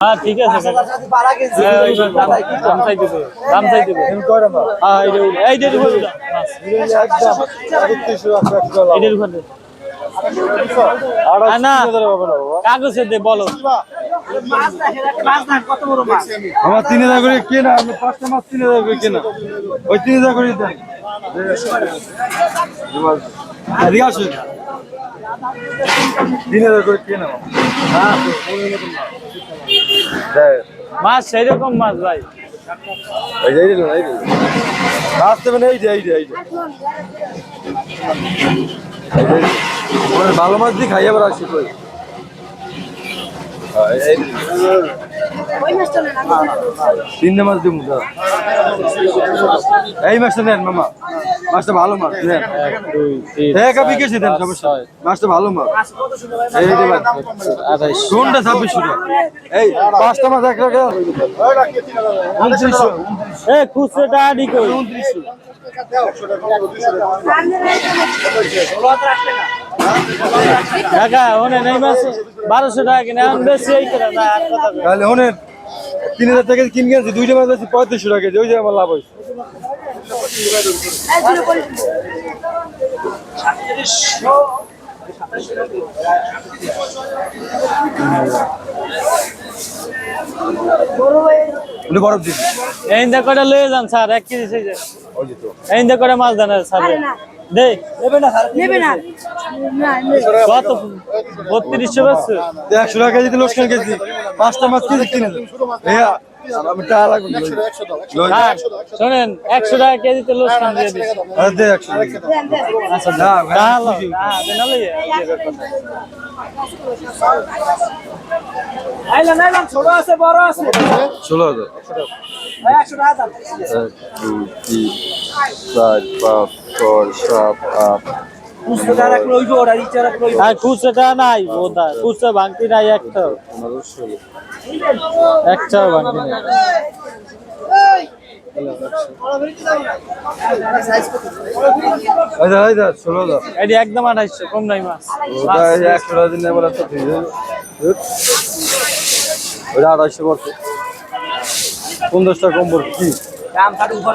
হ্যাঁ ঠিক আছে কাকা। হ্যাঁ, দাম চাই দেবে। দাম চাই দেবে হ্যাঁ এই যে এই যে এই যে এটার উপরে আরে না। কাগজে দে বলো। আমার তিন হাজার করে কেনা আপনি পাঁচটা মাছ তিন হাজার করে কেনা। ওই তিন হাজার করে দেন। এদিকে আসুন। তিন হাজার করে কেনা। হ্যাঁ মাছ সেই রকম মাছ ভাই। যে আসতে মানে এই যে এই যে। এই ভালো মাছ দিয়ে খাই আবার আসি হ্যাঁ, এই- এই। তিনটে মাছ দিব। এই মাছটা নেন মামা। মাছটা ভালো মাছ তিন এক আপনি কেসে দেন সমস্যা। মাছটা ভালো মাছ এই কোনটা ছাব্বিশশো টাকা এই পাঁচটা মাছ এক টাকা উনত্রিশশো। এ খুচরোটা আডি কই? কাকা ওনে নেই মাছ বারোশো টাকা কিনে বেশি এই করে না আর কথা তাহলে অনেক তিন হাজার টাকা কিনে গেছি দুইটা মাছ আছে পঁয়ত্রিশশো টাকা কেজি ওই যে আমার লাভ হয়েছে। বরফ এই লয়ে যান স্যার এক কেজি সেই এই মাছ দেন স্যার। দে নেবে না না। নেবে। কত? বত্রিশশো একশো টাকা কেজি লোকসান কেজি। পাঁচটা মাছ কেজি কিনে ভাইয়া আমি টাকা লাগবে। স্যার শোনেন একশো টাকা কেজিতে লোকসান দিয়ে দিচ্ছি। আচ্ছা আইলাম, আইলাম, ছোট আছে, বড় আছে। ষোলো হাজার ভাই, একশো টাকা দাম। এক দুই তিন চার পাঁচ ছয় সাত আট বুঝতে না রাখলে ওই যে ওরা, ইচ্ছা রাখলে ওই যে আর খুচরাটা নাই বোধা খুচরা ভাঙতি নাই একটাও। পনেরো ষোলো একটাও ভাঙতি নাই। একদম আঠাইশশো কম নাই মাছ। একশো টাকা দিন ওটা আড়াইশো পড়ছে পঞ্চাশটা কম পড়ছে কি দাম ফাটু উপর।